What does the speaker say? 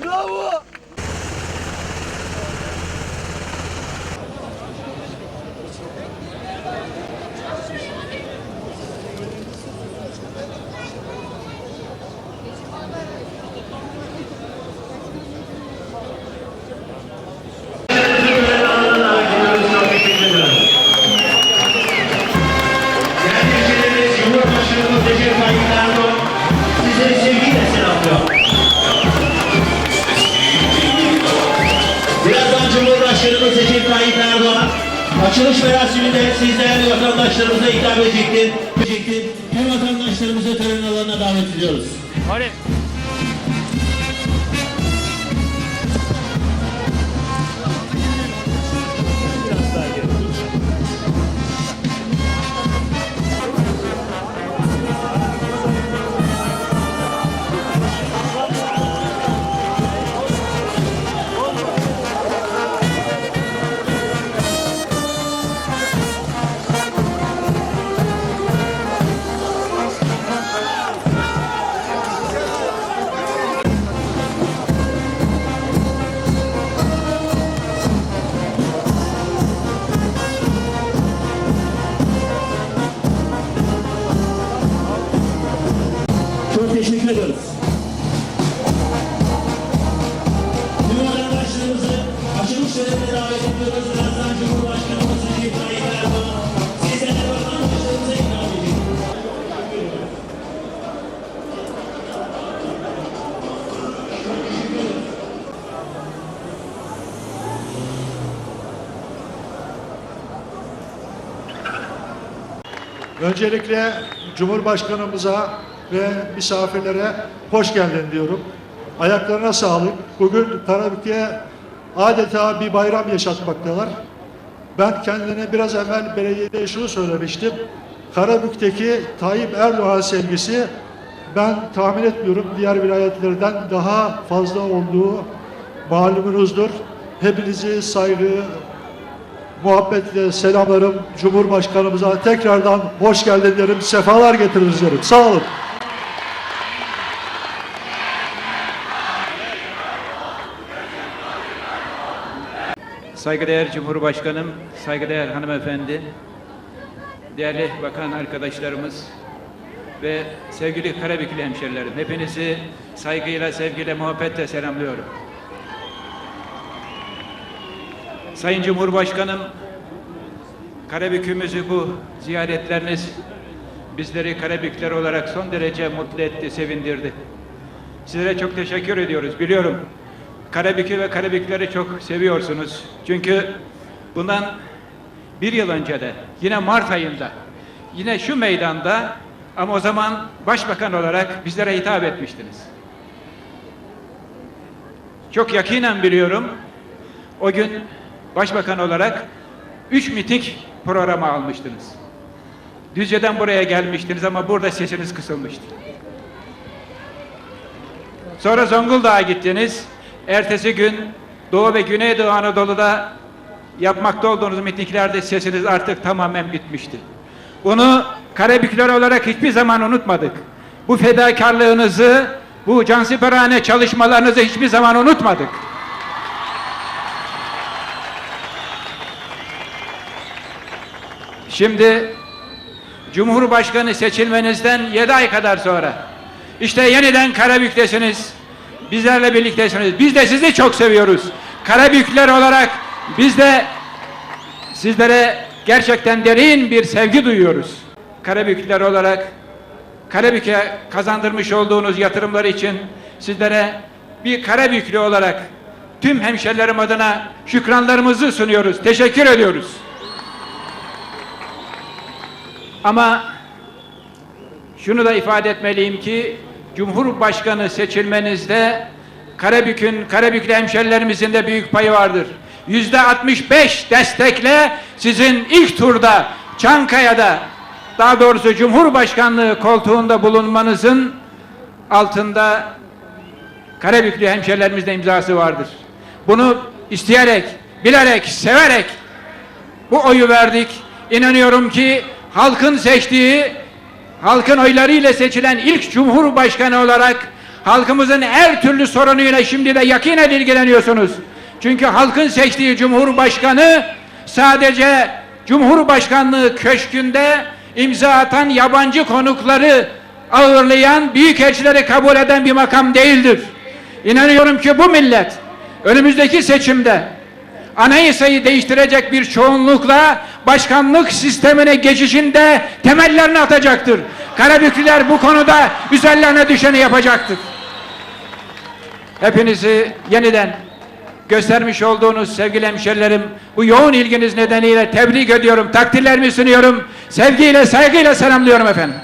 Bravo! Açılış merasiminde sizlerle vatandaşlarımıza hitap edecektir. Tüm vatandaşlarımızı tören alanına davet ediyoruz. Çok Öncelikle Cumhurbaşkanımıza ve misafirlere hoş geldin diyorum. Ayaklarına sağlık. Bugün Karabük'e adeta bir bayram yaşatmaktalar. Ben kendine biraz evvel belediyede şunu söylemiştim. Karabük'teki Tayyip Erdoğan sevgisi ben tahmin etmiyorum diğer vilayetlerden daha fazla olduğu malumunuzdur. Hepinizi saygı, muhabbetle selamlarım Cumhurbaşkanımıza tekrardan hoş geldin derim, sefalar getirdiniz derim. Sağ olun. Saygıdeğer Cumhurbaşkanım, saygıdeğer hanımefendi, değerli bakan arkadaşlarımız ve sevgili Karabük'lü hemşerilerim. Hepinizi saygıyla, sevgiyle, muhabbetle selamlıyorum. Sayın Cumhurbaşkanım, Karabük'ümüzü bu ziyaretleriniz bizleri Karabükler olarak son derece mutlu etti, sevindirdi. Sizlere çok teşekkür ediyoruz. Biliyorum Karabük'ü ve Karabükleri çok seviyorsunuz. Çünkü bundan bir yıl önce de yine Mart ayında yine şu meydanda ama o zaman başbakan olarak bizlere hitap etmiştiniz. Çok yakinen biliyorum. O gün başbakan olarak üç mitik programı almıştınız. Düzce'den buraya gelmiştiniz ama burada sesiniz kısılmıştı. Sonra Zonguldak'a gittiniz. Ertesi gün Doğu ve Güneydoğu Anadolu'da yapmakta olduğunuz mitinglerde sesiniz artık tamamen bitmişti. Bunu Karabükler olarak hiçbir zaman unutmadık. Bu fedakarlığınızı, bu cansiperane çalışmalarınızı hiçbir zaman unutmadık. Şimdi Cumhurbaşkanı seçilmenizden 7 ay kadar sonra işte yeniden Karabük'tesiniz. Bizlerle birliktesiniz. Biz de sizi çok seviyoruz. Karabükler olarak biz de sizlere gerçekten derin bir sevgi duyuyoruz. Karabükler olarak Karabük'e kazandırmış olduğunuz yatırımlar için sizlere bir Karabüklü olarak tüm hemşerilerim adına şükranlarımızı sunuyoruz. Teşekkür ediyoruz. Ama şunu da ifade etmeliyim ki Cumhurbaşkanı seçilmenizde Karabük'ün, Karabüklü hemşerilerimizin de büyük payı vardır. Yüzde 65 destekle sizin ilk turda Çankaya'da daha doğrusu Cumhurbaşkanlığı koltuğunda bulunmanızın altında Karabüklü hemşerilerimizin imzası vardır. Bunu isteyerek, bilerek, severek bu oyu verdik. İnanıyorum ki halkın seçtiği halkın oylarıyla seçilen ilk cumhurbaşkanı olarak halkımızın her türlü sorunuyla şimdi de yakinen ilgileniyorsunuz. Çünkü halkın seçtiği cumhurbaşkanı sadece Cumhurbaşkanlığı köşkünde imza atan yabancı konukları ağırlayan, büyükelçileri kabul eden bir makam değildir. İnanıyorum ki bu millet önümüzdeki seçimde anayasayı değiştirecek bir çoğunlukla başkanlık sistemine geçişinde temellerini atacaktır. Karabüklüler bu konuda üzerlerine düşeni yapacaktır. Hepinizi yeniden göstermiş olduğunuz sevgili hemşerilerim bu yoğun ilginiz nedeniyle tebrik ediyorum, takdirlerimi sunuyorum, sevgiyle, saygıyla selamlıyorum efendim.